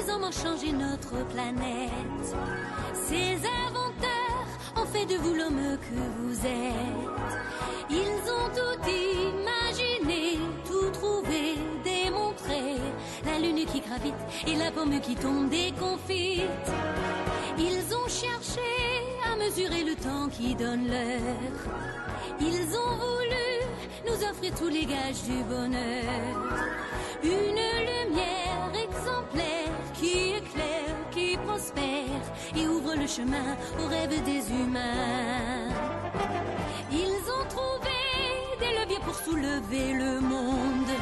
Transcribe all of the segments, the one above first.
Ces hommes ont changé notre planète. Ces inventeurs ont fait de vous l'homme que vous êtes. Ils ont tout imaginé, tout trouvé, démontré. La lune qui gravite et la pomme qui tombe déconfite. Ils ont cherché à mesurer le temps qui donne l'heure. Ils ont voulu nous offrir tous les gages du bonheur. Une lumière exemplaire qui éclaire, qui prospère et ouvre le chemin aux rêves des humains. Ils ont trouvé des leviers pour soulever le monde.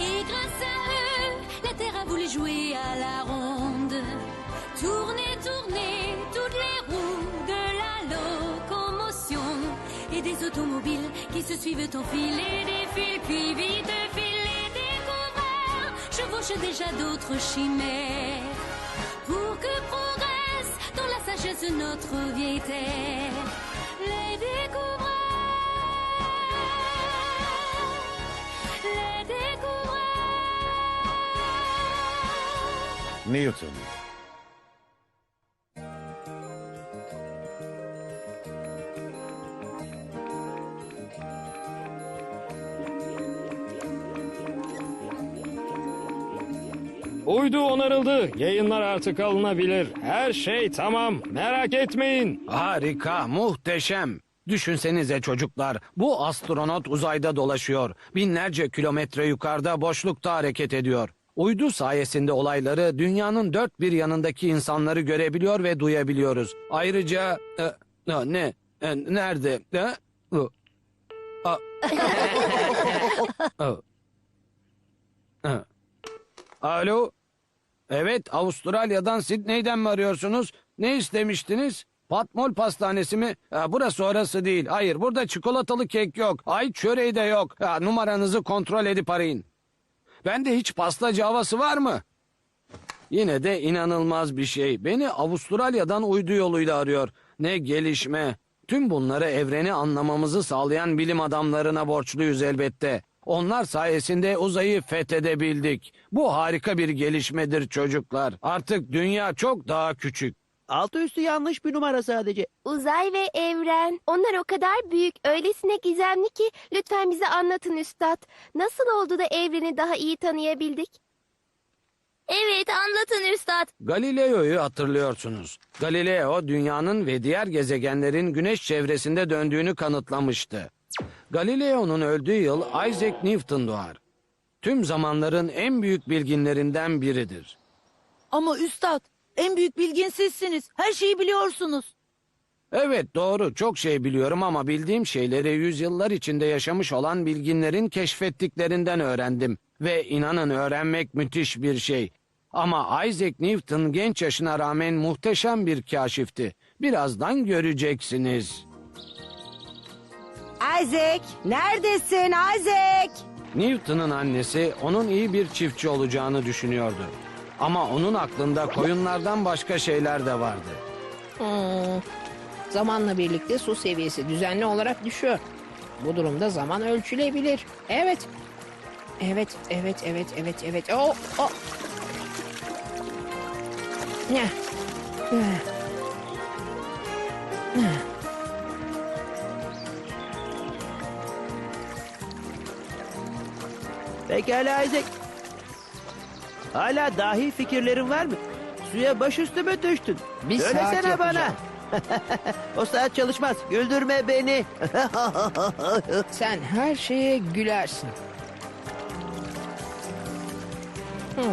Et grâce à eux, la terre a voulu jouer à la ronde. Tourner, tourner, toutes les roues de la locomotion. Et des automobiles qui se suivent en file et des fils puis vite file chevauchent déjà d'autres chimères. Pour que progresse dans la sagesse notre vieille terre. Les découvreurs, les découvreurs. Newton. Onarıldı. Yayınlar artık alınabilir. Her şey tamam. Merak etmeyin. Harika, muhteşem. Düşünsenize çocuklar, bu astronot uzayda dolaşıyor. Binlerce kilometre yukarıda boşlukta hareket ediyor. Uydu sayesinde olayları dünyanın dört bir yanındaki insanları görebiliyor ve duyabiliyoruz. Ayrıca e, e, ne E, nerede? E, e, a- E, e. Alo. Evet, Avustralya'dan Sidney'den mi arıyorsunuz? Ne istemiştiniz? Patmol pastanesi mi? Ha, burası orası değil. Hayır, burada çikolatalı kek yok. Ay çöreği de yok. Ha, numaranızı kontrol edip arayın. Bende hiç pastacı havası var mı? Yine de inanılmaz bir şey. Beni Avustralya'dan uydu yoluyla arıyor. Ne gelişme. Tüm bunları evreni anlamamızı sağlayan bilim adamlarına borçluyuz elbette. Onlar sayesinde uzayı fethedebildik. Bu harika bir gelişmedir çocuklar. Artık dünya çok daha küçük. Altı üstü yanlış bir numara sadece. Uzay ve evren. Onlar o kadar büyük, öylesine gizemli ki lütfen bize anlatın üstad. Nasıl oldu da evreni daha iyi tanıyabildik? Evet, anlatın üstad. Galileo'yu hatırlıyorsunuz. Galileo dünyanın ve diğer gezegenlerin güneş çevresinde döndüğünü kanıtlamıştı. Galileo'nun öldüğü yıl Isaac Newton doğar. Tüm zamanların en büyük bilginlerinden biridir. Ama üstad en büyük bilgin sizsiniz. Her şeyi biliyorsunuz. Evet doğru çok şey biliyorum ama bildiğim şeyleri yüzyıllar içinde yaşamış olan bilginlerin keşfettiklerinden öğrendim. Ve inanın öğrenmek müthiş bir şey. Ama Isaac Newton genç yaşına rağmen muhteşem bir kaşifti. Birazdan göreceksiniz. Isaac, neredesin Isaac? Newton'un annesi onun iyi bir çiftçi olacağını düşünüyordu. Ama onun aklında koyunlardan başka şeyler de vardı. Hmm. Zamanla birlikte su seviyesi düzenli olarak düşüyor. Bu durumda zaman ölçülebilir. Evet. Evet, evet, evet, evet, evet. Oh, oh. Ne? Pekala Isaac. Hala dahi fikirlerin var mı? Suya başüstü mü düştün? Bir saat Söylesene bana. yapacağım. o saat çalışmaz. Güldürme beni. Sen her şeye gülersin. Hmm.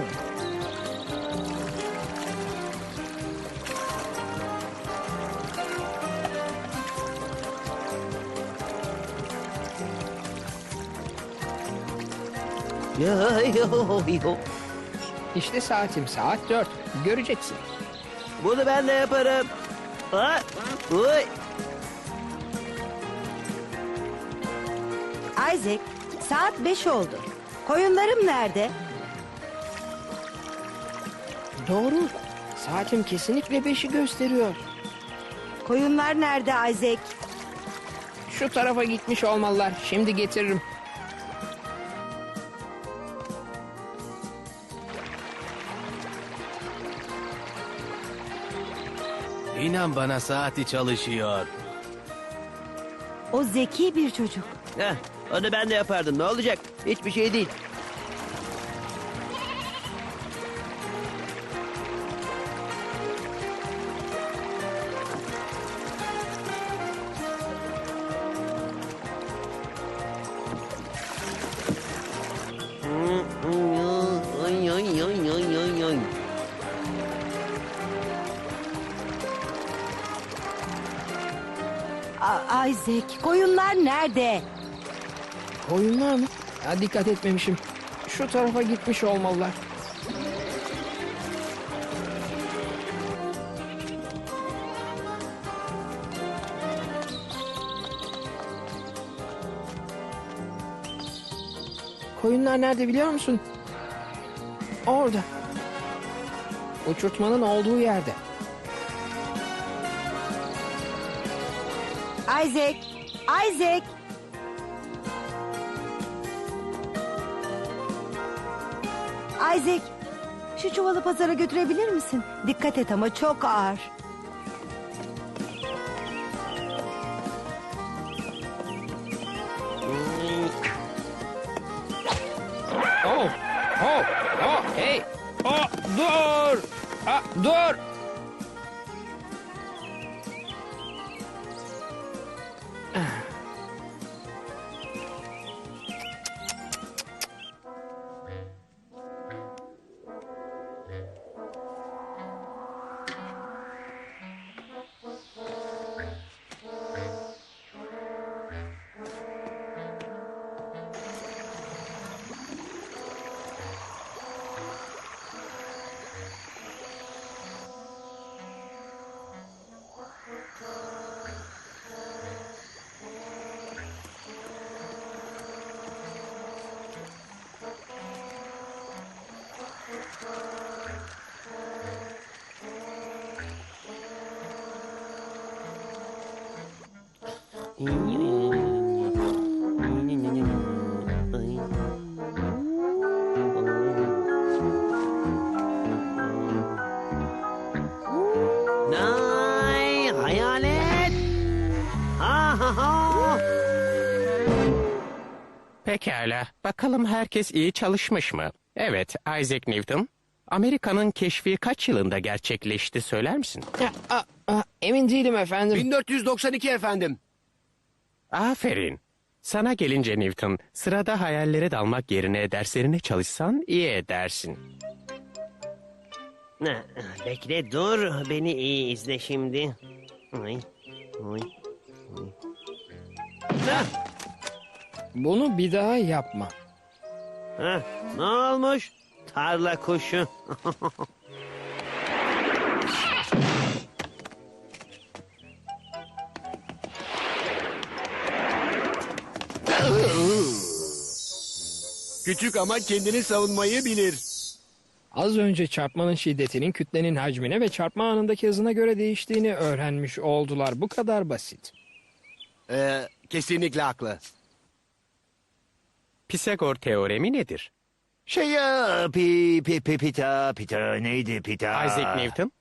Yo, yo, yo. İşte saatim saat dört. Göreceksin. Bunu ben de yaparım. Ha? Uy. Isaac, saat beş oldu. Koyunlarım nerede? Doğru. Saatim kesinlikle beşi gösteriyor. Koyunlar nerede Isaac? Şu tarafa gitmiş olmalılar. Şimdi getiririm. İnan bana saati çalışıyor. O zeki bir çocuk. Heh, onu ben de yapardım. Ne olacak? Hiçbir şey değil. A- Isaac, koyunlar nerede? Koyunlar mı? Ya dikkat etmemişim. Şu tarafa gitmiş olmalılar. Koyunlar nerede biliyor musun? Orada. Uçurtmanın olduğu yerde. Isaac, Isaac. Isaac, şu çuvalı pazara götürebilir misin? Dikkat et ama çok ağır. Oh, oh, oh, hey, oh, dur, ah, dur. Nay, hayalet. Ha ha ha. Pekala. Bakalım herkes iyi çalışmış mı? Evet, Isaac Newton. Amerika'nın keşfi kaç yılında gerçekleşti söyler misin? Ya, a- a- emin değilim efendim. 1492 efendim. Aferin. Sana gelince Newton, sırada hayallere dalmak yerine derslerine çalışsan iyi edersin. Ne, Bekle dur. Beni iyi izle şimdi. Ay, ay. Hah, Bunu bir daha yapma. hah, ne olmuş? Tarla kuşu. Küçük ama kendini savunmayı bilir. Az önce çarpmanın şiddetinin kütlenin hacmine ve çarpma anındaki hızına göre değiştiğini öğrenmiş oldular. Bu kadar basit. Ee, kesinlikle haklı. Pisagor teoremi nedir? Şey ya, pi, pi, pi, pita, pita, neydi pita? Isaac Newton,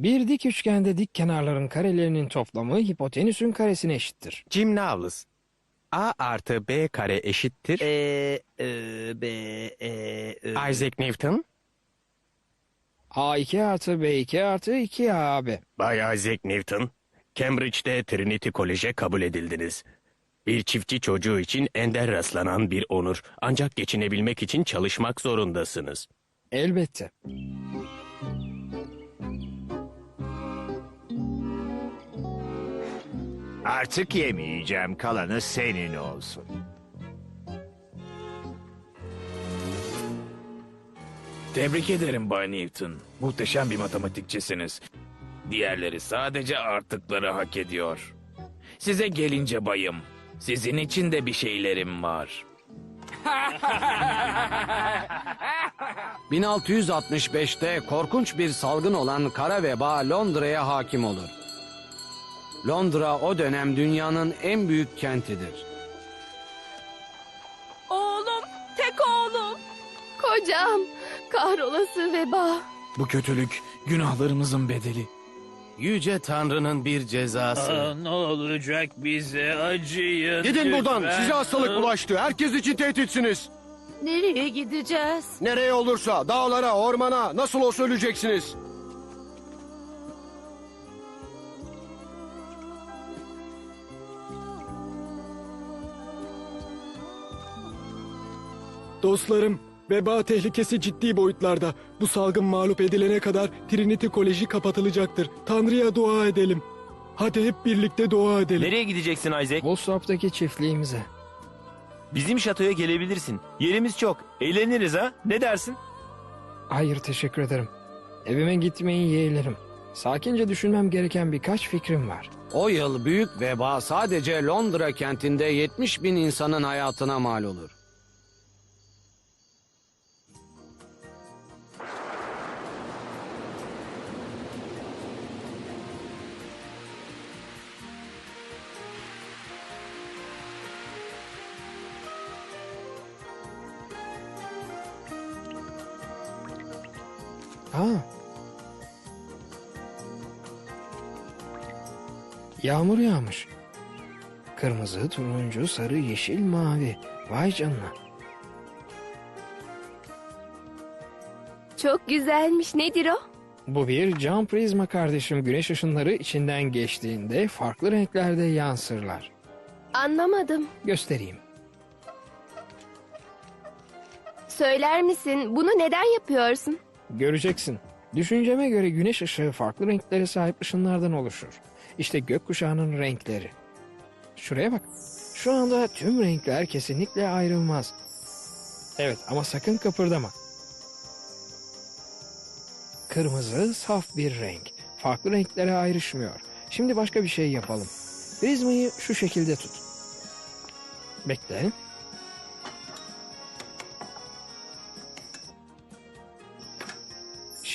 Bir dik üçgende dik kenarların karelerinin toplamı hipotenüsün karesine eşittir. Jim Nowles. A artı B kare eşittir. E, Ö, B, E, Ö. Isaac Newton, A2 artı B2 artı 2AB. Bay Isaac Newton, Cambridge'de Trinity College'e kabul edildiniz. Bir çiftçi çocuğu için ender rastlanan bir onur. Ancak geçinebilmek için çalışmak zorundasınız. Elbette. Artık yemeyeceğim, kalanı senin olsun. Tebrik ederim Bay Newton. Muhteşem bir matematikçisiniz. Diğerleri sadece artıkları hak ediyor. Size gelince bayım, sizin için de bir şeylerim var. 1665'te korkunç bir salgın olan kara veba Londra'ya hakim olur. Londra o dönem dünyanın en büyük kentidir. Oğlum, tek oğlum. Kocam, kahrolası veba. Bu kötülük günahlarımızın bedeli. Yüce Tanrı'nın bir cezası. ne olacak bize acıyın. Gidin buradan. lütfen. Size hastalık bulaştı. Herkes için tehditsiniz. Nereye gideceğiz? Nereye olursa, dağlara, ormana, nasıl olsa öleceksiniz. Dostlarım, veba tehlikesi ciddi boyutlarda. Bu salgın mağlup edilene kadar Trinity Koleji kapatılacaktır. Tanrı'ya dua edelim. Hadi hep birlikte dua edelim. Nereye gideceksin Isaac? Woolstop'taki çiftliğimize. Bizim şatoya gelebilirsin. Yerimiz çok. Eğleniriz ha? Ne dersin? Hayır teşekkür ederim. Evime gitmeyi yeğlerim. Sakince düşünmem gereken birkaç fikrim var. O yıl büyük veba sadece Londra kentinde 70 bin insanın hayatına mal olur. Aa. Yağmur yağmış. Kırmızı, turuncu, sarı, yeşil, mavi. Vay canına. Çok güzelmiş. Nedir o? Bu bir cam prizma kardeşim. Güneş ışınları içinden geçtiğinde farklı renklerde yansırlar. Anlamadım. Göstereyim. Söyler misin? Bunu neden yapıyorsun? Göreceksin. Düşünceme göre güneş ışığı farklı renklere sahip ışınlardan oluşur. İşte gökkuşağının renkleri. Şuraya bak. Şu anda tüm renkler kesinlikle ayrılmaz. Evet ama sakın kıpırdama. Kırmızı saf bir renk. Farklı renklere ayrışmıyor. Şimdi başka bir şey yapalım. Prizmayı şu şekilde tut. Bekle.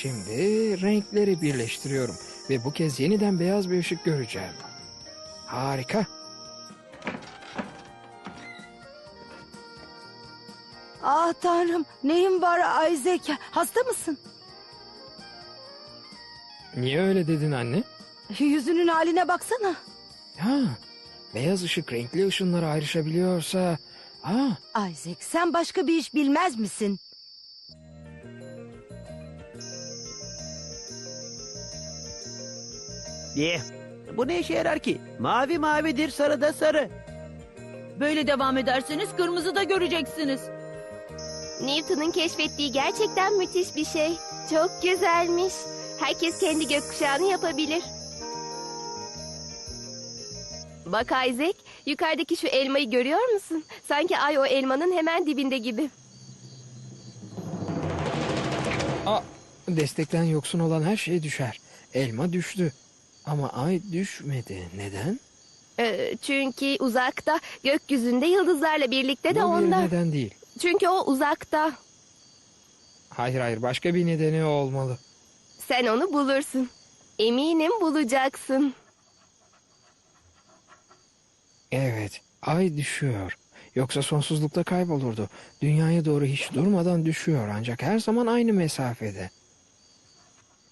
Şimdi renkleri birleştiriyorum ve bu kez yeniden beyaz bir ışık göreceğim. Harika. Ah tanrım neyin var Isaac? Hasta mısın? Niye öyle dedin anne? Yüzünün haline baksana. Ha, beyaz ışık renkli ışınlara ayrışabiliyorsa... Aa, Isaac sen başka bir iş bilmez misin? Ye. Bu ne işe yarar ki? Mavi mavidir, sarı da sarı. Böyle devam ederseniz kırmızı da göreceksiniz. Newton'un keşfettiği gerçekten müthiş bir şey. Çok güzelmiş. Herkes kendi gökkuşağını yapabilir. Bak Isaac, yukarıdaki şu elmayı görüyor musun? Sanki ay o elmanın hemen dibinde gibi. aa, destekten yoksun olan her şey düşer. Elma düştü. Ama ay düşmedi. Neden? Ee, çünkü uzakta, gökyüzünde yıldızlarla birlikte de Bu bir ondan. neden değil. Çünkü o uzakta. Hayır hayır başka bir nedeni olmalı. Sen onu bulursun. Eminim bulacaksın. Evet, ay düşüyor. Yoksa sonsuzlukta kaybolurdu. Dünyaya doğru hiç durmadan düşüyor ancak her zaman aynı mesafede.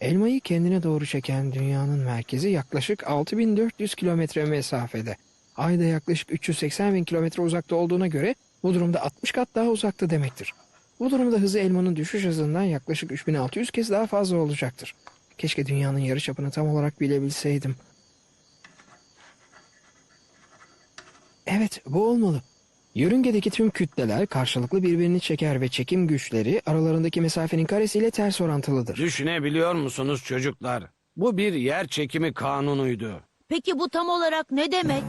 Elmayı kendine doğru çeken dünyanın merkezi yaklaşık 6400 kilometre mesafede. Ay da yaklaşık 380 bin kilometre uzakta olduğuna göre bu durumda 60 kat daha uzakta demektir. Bu durumda hızı elmanın düşüş hızından yaklaşık 3600 kez daha fazla olacaktır. Keşke dünyanın yarıçapını tam olarak bilebilseydim. Evet, bu olmalı. Yörüngedeki tüm kütleler karşılıklı birbirini çeker ve çekim güçleri aralarındaki mesafenin karesiyle ters orantılıdır. Düşünebiliyor musunuz çocuklar? Bu bir yer çekimi kanunuydu. Peki bu tam olarak ne demek?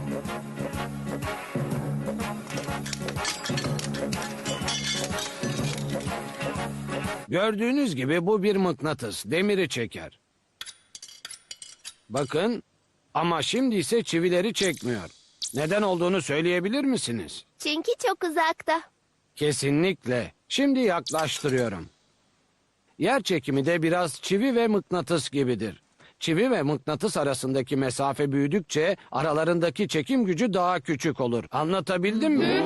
Gördüğünüz gibi bu bir mıknatıs. Demiri çeker. Bakın ama şimdi ise çivileri çekmiyor. Neden olduğunu söyleyebilir misiniz? Çünkü çok uzakta. Kesinlikle. Şimdi yaklaştırıyorum. Yer çekimi de biraz çivi ve mıknatıs gibidir. Çivi ve mıknatıs arasındaki mesafe büyüdükçe aralarındaki çekim gücü daha küçük olur. Anlatabildim mi?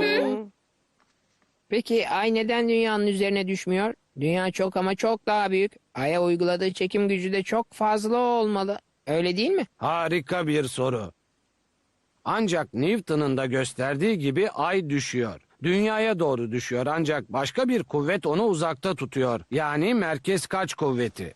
Peki ay neden dünyanın üzerine düşmüyor? Dünya çok ama çok daha büyük. Ay'a uyguladığı çekim gücü de çok fazla olmalı. Öyle değil mi? Harika bir soru. Ancak Newton'un da gösterdiği gibi ay düşüyor. Dünyaya doğru düşüyor ancak başka bir kuvvet onu uzakta tutuyor. Yani merkez kaç kuvveti.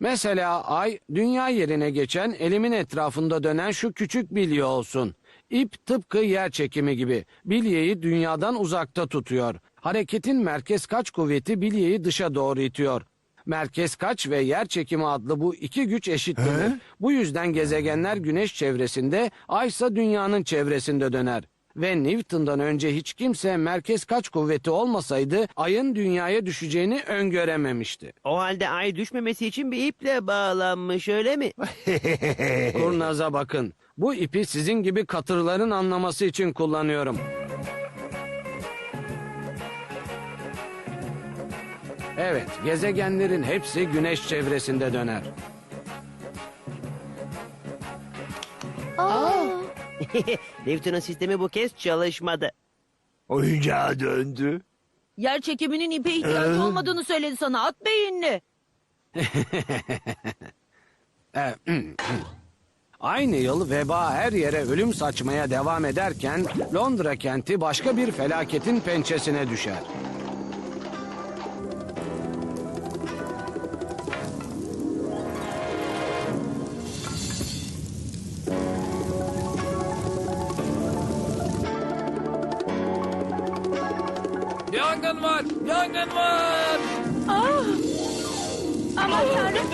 Mesela ay dünya yerine geçen elimin etrafında dönen şu küçük bilye olsun. İp tıpkı yer çekimi gibi bilyeyi dünyadan uzakta tutuyor. Hareketin merkez kaç kuvveti bilyeyi dışa doğru itiyor. Merkez kaç ve yer çekimi adlı bu iki güç eşittir. Bu yüzden gezegenler güneş çevresinde, ay ise dünyanın çevresinde döner. Ve Newton'dan önce hiç kimse merkez kaç kuvveti olmasaydı ayın dünyaya düşeceğini öngörememişti. O halde ay düşmemesi için bir iple bağlanmış öyle mi? Kurnaza bakın. Bu ipi sizin gibi katırların anlaması için kullanıyorum. Evet, gezegenlerin hepsi güneş çevresinde döner. Aa, Newton'un sistemi bu kez çalışmadı. Oyuncağa döndü. Yer çekiminin ipe ihtiyacı olmadığını söyledi sana at beyinli. Ee, Aynı yıl veba her yere ölüm saçmaya devam ederken Londra kenti başka bir felaketin pençesine düşer. Yangın var! Aman tanrım.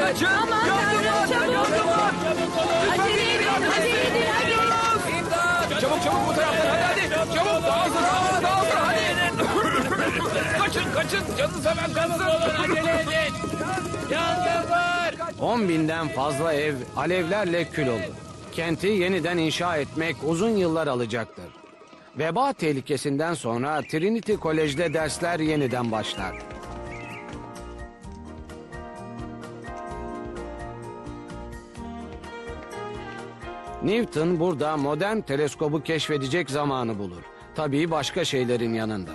Kaçın! Yangın var! Yangın var! Acele edin acele edin hadi. Çabuk çabuk bu taraftan hadi hadi! Çabuk daha hızlı daha hızlı daha hızlı hadi! kaçın kaçın! Canını seven kaçsın! Acele edin! Yangın var! 10 binden fazla ev alevlerle kül olur. Kenti yeniden inşa etmek uzun yıllar alacaktır. Veba tehlikesinden sonra Trinity Kolej'de dersler yeniden başlar. Newton burada modern teleskobu keşfedecek zamanı bulur. Tabii başka şeylerin yanında.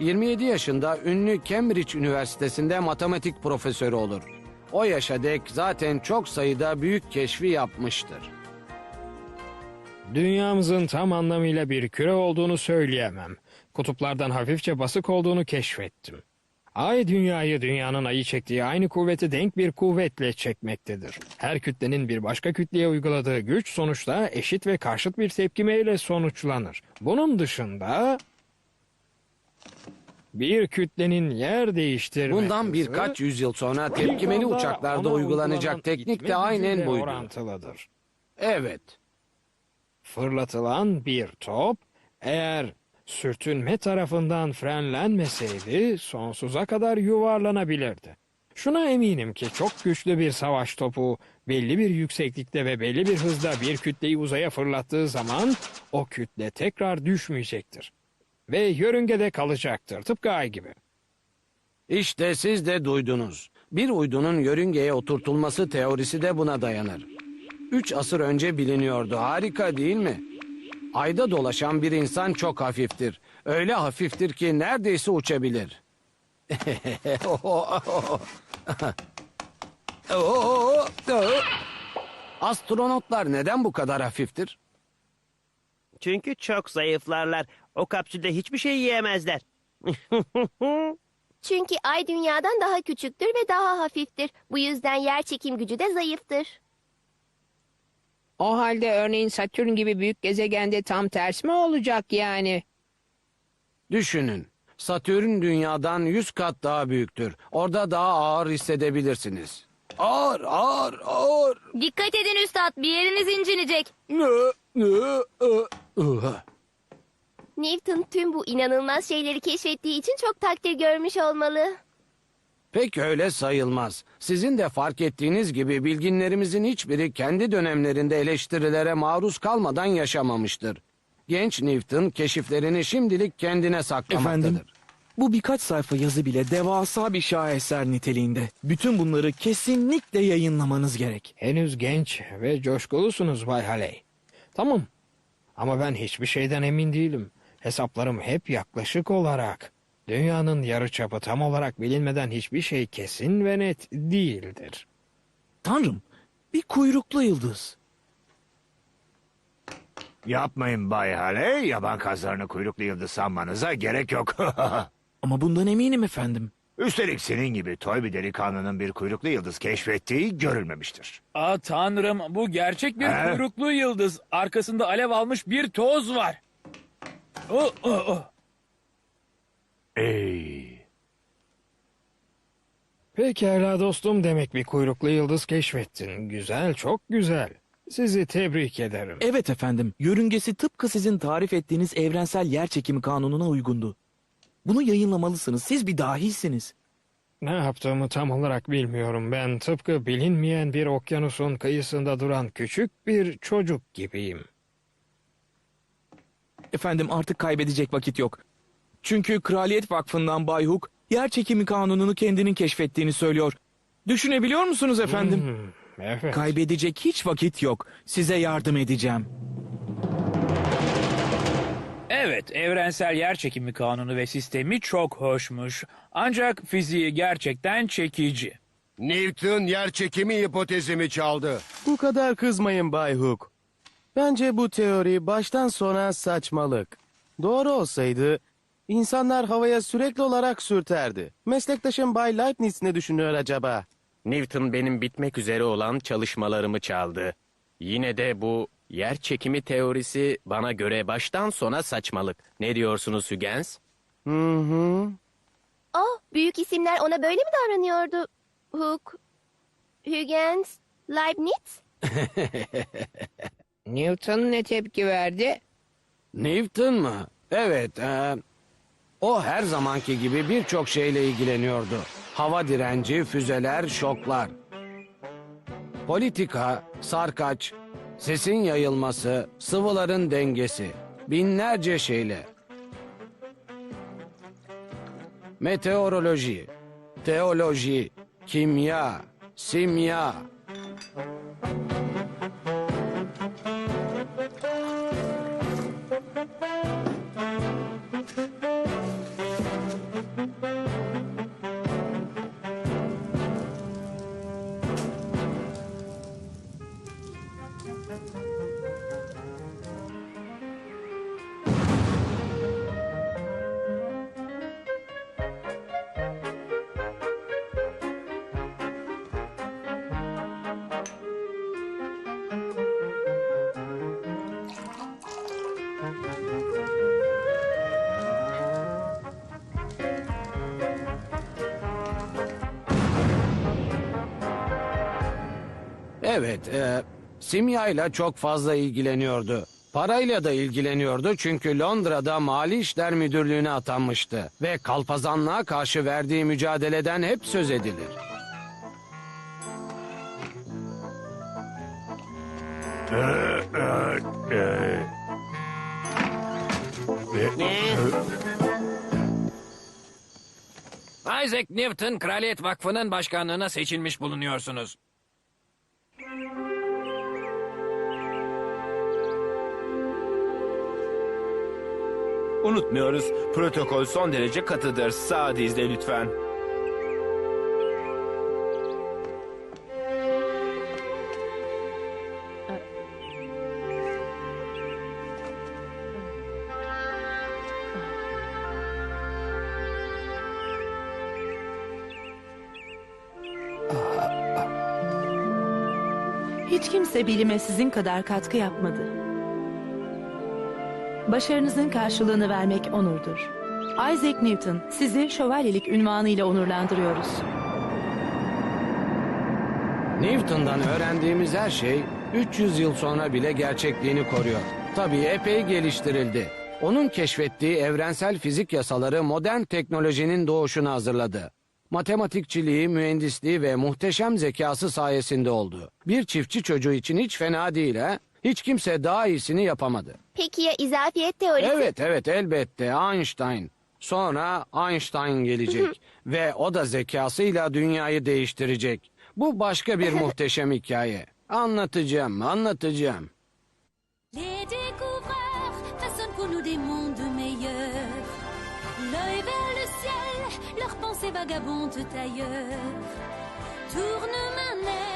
27 yaşında ünlü Cambridge Üniversitesi'nde matematik profesörü olur. O yaşa dek zaten çok sayıda büyük keşfi yapmıştır. Dünyamızın tam anlamıyla bir küre olduğunu söyleyemem. Kutuplardan hafifçe basık olduğunu keşfettim. Ay dünyayı dünyanın ayı çektiği aynı kuvveti denk bir kuvvetle çekmektedir. Her kütlenin bir başka kütleye uyguladığı güç sonuçta eşit ve karşıt bir tepkimeyle sonuçlanır. Bunun dışında bir kütlenin yer değiştirme Bundan birkaç yüzyıl sonra tepkimeli uçaklarda uygulanacak teknik de aynen buydu. orantılıdır. Evet. Fırlatılan bir top eğer sürtünme tarafından frenlenmeseydi sonsuza kadar yuvarlanabilirdi. Şuna eminim ki çok güçlü bir savaş topu belli bir yükseklikte ve belli bir hızda bir kütleyi uzaya fırlattığı zaman o kütle tekrar düşmeyecektir. Ve yörüngede kalacaktır tıpkı ay gibi. İşte siz de duydunuz. Bir uydunun yörüngeye oturtulması teorisi de buna dayanır. Üç asır önce biliniyordu. Harika değil mi? Ayda dolaşan bir insan çok hafiftir. Öyle hafiftir ki neredeyse uçabilir. Astronotlar neden bu kadar hafiftir? Çünkü çok zayıflarlar. O kapsülde hiçbir şey yiyemezler. çünkü ay dünyadan daha küçüktür ve daha hafiftir. Bu yüzden yer çekim gücü de zayıftır. O halde örneğin Satürn gibi büyük gezegende tam ters mi olacak yani? Düşünün. Satürn dünyadan 100 kat daha büyüktür. Orada daha ağır hissedebilirsiniz. Ağır, ağır, ağır. Dikkat edin üstad bir yeriniz incinecek. Newton tüm bu inanılmaz şeyleri keşfettiği için çok takdir görmüş olmalı. Pek öyle sayılmaz. Sizin de fark ettiğiniz gibi bilginlerimizin hiçbiri kendi dönemlerinde eleştirilere maruz kalmadan yaşamamıştır. Genç Newton keşiflerini şimdilik kendine saklamaktadır. Efendim? Bu birkaç sayfa yazı bile devasa bir şaheser niteliğinde. Bütün bunları kesinlikle yayınlamanız gerek. Henüz genç ve coşkulusunuz Bay Haley. Tamam ama ben hiçbir şeyden emin değilim. Hesaplarım hep yaklaşık olarak. Dünyanın yarıçapı tam olarak bilinmeden hiçbir şey kesin ve net değildir. Tanrım, bir kuyruklu yıldız. Yapmayın Bay Haley. Yaban kazlarını kuyruklu yıldız sanmanıza gerek yok. Ama bundan eminim efendim. Üstelik senin gibi toy bir delikanlının bir kuyruklu yıldız keşfettiği görülmemiştir. Aa tanrım bu gerçek bir He? kuyruklu yıldız. Arkasında alev almış bir toz var. Oh, oh, oh. Ey. Pekala dostum demek bir kuyruklu yıldız keşfettin. Güzel, çok güzel. Sizi tebrik ederim. Evet efendim, yörüngesi tıpkı sizin tarif ettiğiniz evrensel yer çekimi kanununa uygundu. Bunu yayınlamalısınız, siz bir dahisiniz. Ne yaptığımı tam olarak bilmiyorum. Ben tıpkı bilinmeyen bir okyanusun kıyısında duran küçük bir çocuk gibiyim. Efendim artık kaybedecek vakit yok. Çünkü Kraliyet Vakfı'ndan Bay Hook, yer çekimi kanununu kendinin keşfettiğini söylüyor. Düşünebiliyor musunuz efendim? Hmm, evet. Kaybedecek hiç vakit yok. Size yardım edeceğim. Evet, evrensel yer çekimi kanunu ve sistemi çok hoşmuş. Ancak fiziği gerçekten çekici. Newton yer çekimi hipotezimi çaldı. Bu kadar kızmayın Bay Hook. Bence bu teori baştan sona saçmalık. Doğru olsaydı insanlar havaya sürekli olarak sürterdi. Meslektaşım Bay Leibniz ne düşünüyor acaba? Newton benim bitmek üzere olan çalışmalarımı çaldı. Yine de bu yer çekimi teorisi bana göre baştan sona saçmalık. Ne diyorsunuz Huygens? Hı hı. Oh, büyük isimler ona böyle mi davranıyordu? Hook, Huygens, Leibniz? Newton ne tepki verdi? Newton mı? Evet. e, o her zamanki gibi birçok şeyle ilgileniyordu. Hava direnci, füzeler, şoklar. Politika, sarkaç, sesin yayılması, sıvıların dengesi. Binlerce şeyle. Meteoroloji, teoloji, kimya, simya. Evet, e, simyayla çok fazla ilgileniyordu. Parayla da ilgileniyordu çünkü Londra'da Mali İşler Müdürlüğü'ne atanmıştı. Ve kalpazanlığa karşı verdiği mücadeleden hep söz edilir. Isaac Newton Kraliyet Vakfı'nın başkanlığına seçilmiş bulunuyorsunuz. Unutmuyoruz. Protokol son derece katıdır. Sağ dizle lütfen. Hiç kimse bilime sizin kadar katkı yapmadı. Başarınızın karşılığını vermek onurdur. Isaac Newton, sizi şövalyelik ünvanıyla onurlandırıyoruz. Newton'dan öğrendiğimiz her şey 300 yıl sonra bile gerçekliğini koruyor. Tabii epey geliştirildi. Onun keşfettiği evrensel fizik yasaları modern teknolojinin doğuşunu hazırladı. Matematikçiliği, mühendisliği ve muhteşem zekası sayesinde oldu. Bir çiftçi çocuğu için hiç fena değil ha? Hiç kimse daha iyisini yapamadı. Peki ya izafiyet teorisi? Evet evet elbette Einstein. Sonra Einstein gelecek ve o da zekasıyla dünyayı değiştirecek. Bu başka bir muhteşem hikaye. Anlatacağım, anlatacağım. Les découvreurs façonnent pour nous des mondes meilleurs. L'œil vers le ciel, leurs pensées vagabondent ailleurs. Tourne des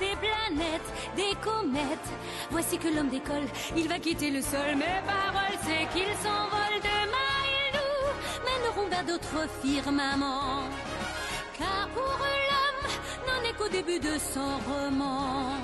des planètes, des comètes. Voici que l'homme décolle, il va quitter le sol. Mes paroles, c'est qu'il s'envole demain. Ils nous mèneront vers d'autres firmaments. Car pour l'homme n'en est qu'au début de son roman.